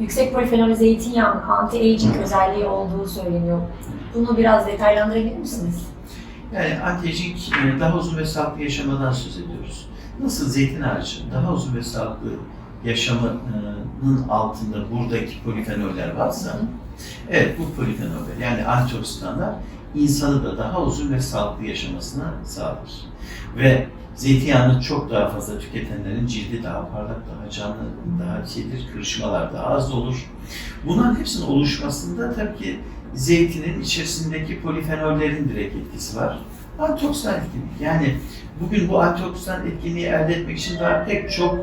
yüksek polifenol zeytinyağının anti-aging özelliği olduğu söyleniyor. Bunu biraz detaylandırabilir misiniz? Yani anti-aging e, daha uzun ve sağlıklı yaşamadan söz ediyoruz. Nasıl zeytin ağacı daha uzun ve sağlıklı yaşamının altında buradaki polifenoller varsa, evet bu polifenoller yani antioksidanlar insanı da daha uzun ve sağlıklı yaşamasına sağlar. Ve zeytinyağını çok daha fazla tüketenlerin cildi daha parlak, daha canlı, daha şeydir, kırışmalar daha az olur. Bunların hepsinin oluşmasında tabii ki zeytinin içerisindeki polifenollerin direkt etkisi var. Antioksidan etkinlik. Yani bugün bu antioksidan etkinliği elde etmek için daha pek çok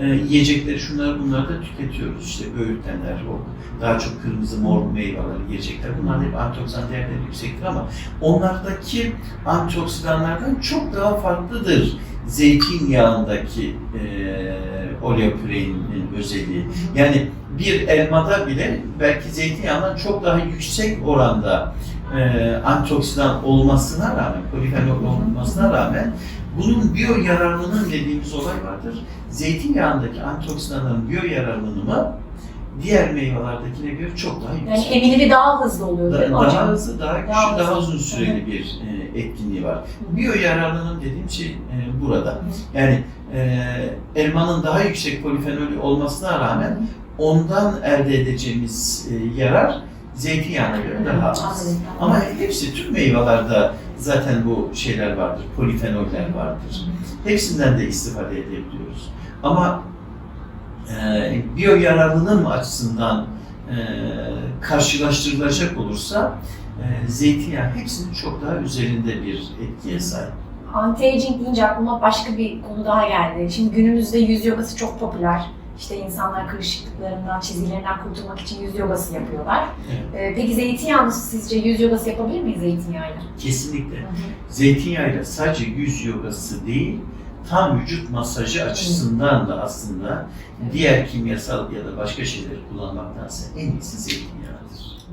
e, yiyecekleri, şunları bunları da tüketiyoruz. İşte böğürtlenler, o daha çok kırmızı mor meyveler, yiyecekler. Bunlar hep antioksidan değerleri yüksektir ama onlardaki antioksidanlardan çok daha farklıdır zeytinyağındaki e, oleopreinin özelliği. Yani bir elmada bile belki zeytinyağından çok daha yüksek oranda e, antioksidan olmasına rağmen, polifenol olmasına rağmen bunun biyo yararlılığının dediğimiz olay vardır. Zeytinyağındaki antioksidanların biyo yararlılığını diğer meyvelerdekine göre çok daha Yani yüksek. eminimi daha hızlı oluyor değil mi Da- hocam? daha hızlı, daha güçlü, Daha daha, hızlı. uzun süreli bir e, etkinliği var. Biyo yararlılığının dediğim şey e, burada. Yani e, elmanın daha yüksek polifenolü olmasına rağmen ondan elde edeceğimiz e, yarar zeytinyağına göre daha az. Ama hepsi tüm meyvelerde zaten bu şeyler vardır, polifenoller vardır. Hepsinden de istifade edebiliyoruz. Ama e, biyo yararlılığım açısından e, karşılaştırılacak olursa e, zeytinyağı hepsinin çok daha üzerinde bir etkiye sahip. Anti-aging deyince aklıma başka bir konu daha geldi. Şimdi günümüzde yüz yogası çok popüler. İşte insanlar kırışıklıklarından, çizgilerinden kurtulmak için yüz yogası yapıyorlar. Evet. Ee, peki zeytinyağlı sizce yüz yogası yapabilir miyiz zeytinyağıyla? Kesinlikle. Zeytinyağıyla sadece yüz yogası değil, tam vücut masajı açısından da aslında diğer kimyasal ya da başka şeyleri kullanmaktansa en iyisi zeytinyağıdır.